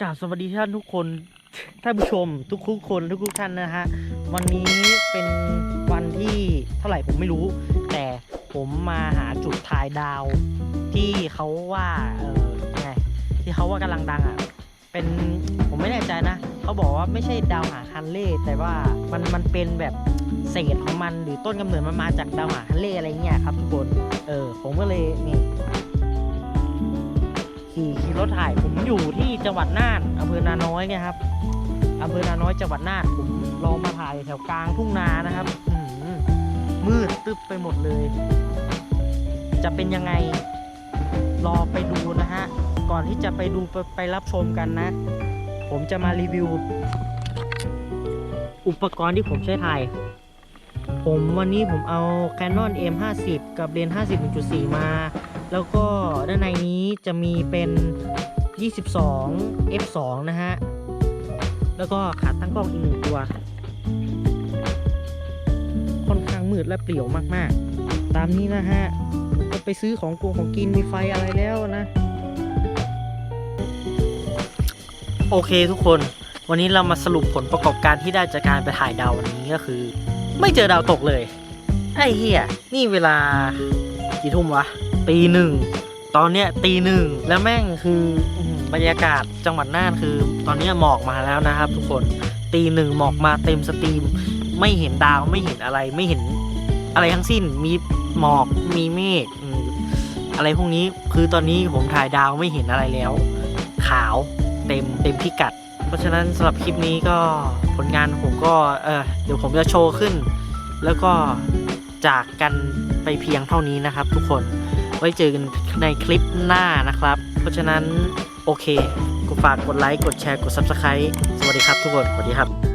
กราบสวัสดีท่านทุกคนท่านผู้ชมทุกทุกๆคนทุกทุกๆท่านนะฮะ วันนี้เป็นวันที่เท่าไหร่ผมไม่รู้ แต่ผมมาหาจุดถ่ายดาว ที่เขาว่าเออไงที่เขาว่ากำลังดังอะเป็นผมไม่แน่ใจนะ เขาบอกว่าไม่ใช่ดาวหางฮันเล่แต่ว่ามันมันเป็นแบบเศษของมันหรือต้นกำเนิดมันมาจากดาวหางฮันเล่อะไรเงี้ยครับทุกคนเออผมก็เลยนี่ขี่ขี่รถถ่ายผมอยู่ที่จังหวัดน่านอำเภอนาน้อยเนี่ยครับอำเภอนาน้อยจังหวัดน่านผมลองมาถ่ายแถวกลางทุ่งนานะครับอืมืดตึ๊บไปหมดเลย จะเป็นยังไงรอไปดูนะฮะ ก่อนที่จะไปดูไปไปรับชมกันนะ ผมจะมารีวิว อุปกรณ์ที่ผมใช้ถ่าย ผมวันนี้ผมเอา Canon M50 กับเลนส์50 1.4 มา แล้วก็ด้านในนี้จะมีเป็น 22 f2 นะฮะ แล้วก็ขาตั้งกล้องอีกหนึ่งตัว ค่อนข้างมืดและเปลี่ยวมากๆ ตามนี้นะฮะ ก็ไปซื้อของกงของกินมีไฟอะไรแล้วนะ โอเคทุกคน วันนี้เรามาสรุปผลประกอบการที่ได้จากการไปถ่ายดาววันนี้ก็คือ ไม่เจอดาวตกเลย ไอ้เฮียนี่เวลากี่ทุ่มวะ ตีหนึ่ง ตอนเนี้ยตีหนึ่งแล้วแม่งคือบรรยากาศจังหวัดน่านคือ ตอนเนี้ยหมอกมาแล้วนะครับ ทุกคน ตีหนึ่งหมอกมาเต็มสตรีม ไม่เห็นดาวไม่เห็นอะไรไม่เห็นอะไรทั้งสิ้น มีหมอก มีเมฆอะไรพวกนี้ คือตอนนี้ผมถ่ายดาวไม่เห็นอะไรแล้ว ขาว เต็มเต็มพิกัด เพราะฉะนั้นสำหรับคลิปนี้ก็ผลงานผมก็เออเดี๋ยวผมจะโชว์ขึ้น แล้วก็จากกันไปเพียงเท่านี้นะครับ ทุกคนไว้เจอกันในคลิปหน้านะครับ เพราะฉะนั้นโอเคกดฝากกดไลค์ กดแชร์ กด Subscribe สวัสดีครับทุกคน สวัสดีครับ